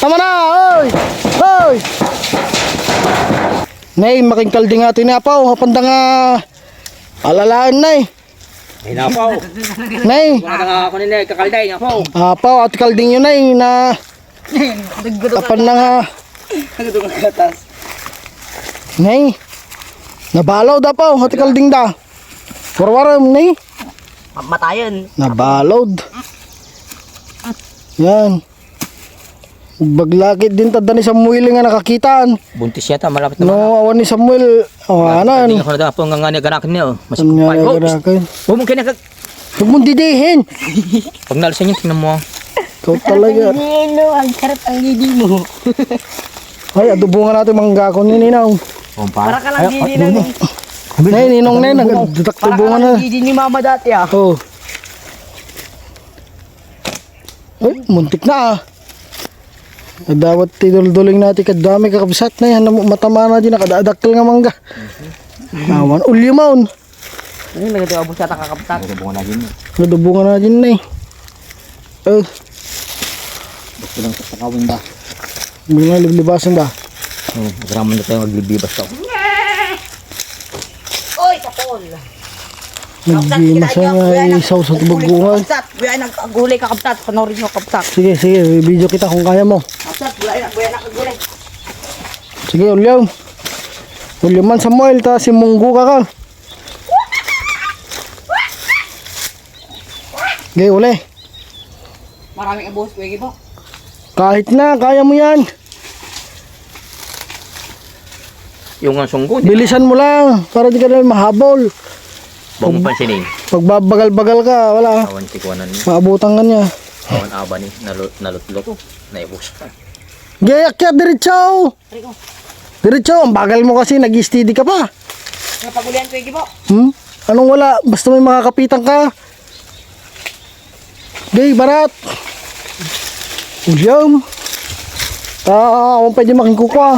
Tama na! Oy! Oy! Nay, making kalding atin na pa. Hapanda nga alalaan na eh. Ay napaw. Nay, Wala nga ako nila kakalday napaw. apaw at kalding yun ay na tapan na nga. Nagdo ka gatas. Nay, nabalaw da pa. At kalding da. Warwaram, nay. Matayan. Nabalod. Yan. Baglakit din tada ni Samuel nga nakakitaan. Buntis yata malapit No, awan ni Samuel. Awanan. Hindi ako na dapat nga nga ganakin niyo. Mas Ano nga pay. Oh, mong kinakag. Huwag mong didihin. Pag nalisan niyo, tingnan mo. Ikaw talaga. Nino, ang sarap ang lidi mo. Ay, adubungan natin mga gakon ni Ninaw. Oh, Para ka lang lidi na. Nay, ninong nay, Para ka nagdataktubuhan na. lang lidi ni mama dati ah. Oh. Ay, muntik na ah. Dawat tidul-duling natin kadami kakabsat na yan. Matama na din nakadadakkel nga mangga. Awan, ulyo maun. Ano yung nagtawabos sa kakaptak? Ito bunga na din. Nadubungan na din na eh. Oh, Gusto lang sa kakawin ba? bigla liblibasan ba? Oh, graman na tayo maglibibas to. Oy, kapol. Nagdimas na nga isaw sa tubagungan. Kapsat, buya nagkagulay kakaptat. Panorin mo kaptak. Sige, sige, video kita kung kaya mo. Sige, ulyaw. Ulyaw man Samuel, ta si Munggo ka ka. Okay, uli. Maraming abos, pwede po. Kahit na, kaya mo yan. Yung nga sunggo, di Bilisan mo lang, para di ka na mahabol. ba mo pansinin? Pag babagal-bagal ka, wala. Awan tikwanan niya. Maabutan ka niya. Awan aba ni. Nalut- Nalutlok. Naibus pa. Gayak ya, diretso. Diretso, ang bagal mo kasi, nag-steady ka pa. napagulian pwede po. Hmm? Anong wala? Basta may makakapitan ka. Gay, barat. Ulyam. Ah, ako pwede makikuha.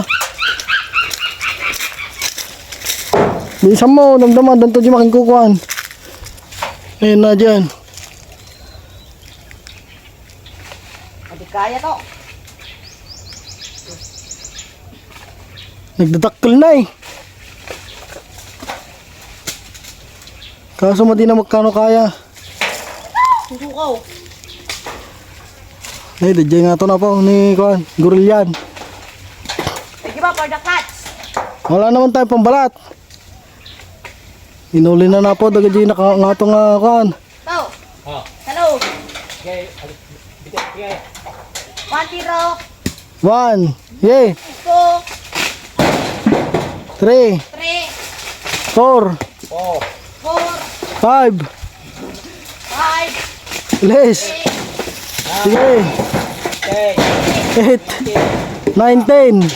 Bilisan mo, damdaman, danto di makikukuhan. Ayun na dyan. Hindi kaya to. Nagdadakkel na eh. Kaso madi na magkano kaya. Susukaw. Ay, dadya nga to na po ni Kuan, Gorilyan. Pwede ba for the cats? Wala naman tayo pambalat. Inuli na na po, daga di naka nga to nga Kuan. To. Hello. One zero, One, yay, two, three, three, four, Oh. four, five, five, less. six, Sige, Okay. eight, nine, ten.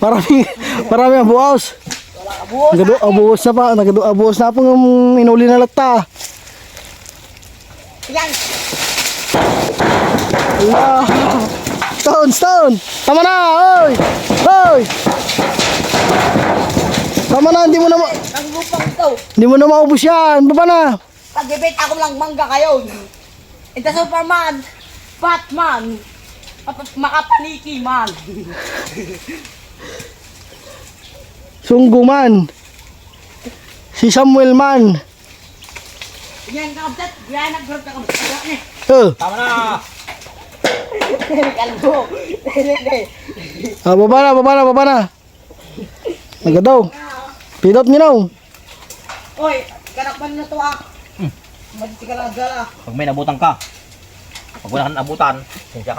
marami, marami ang buwas. abuhos. Nagado abuhos na pa, nagado abuhos na po ng inuli na lata. Yan. Allah. Stone, stone. Tama na, oy. Oy. Tama na, hindi mo na ma- Naglupang ito. hindi mo na maubos yan. Baba na. Pag-debate ako lang mangga kayo. Ito Superman. Batman. Makapaniki man. Sungguman. Si Samuel man. Yan kakabsat. Yan nagbrot ka kabsat. Yan Eh, Tama na. Kalbo. ah, baba na, baba na, baba na. Nagadaw. Pidot niyo na. Oy, kanakman na to ah. Madi ka lang dala. Pag may nabutan ka. Pag wala kang nabutan, siya ka.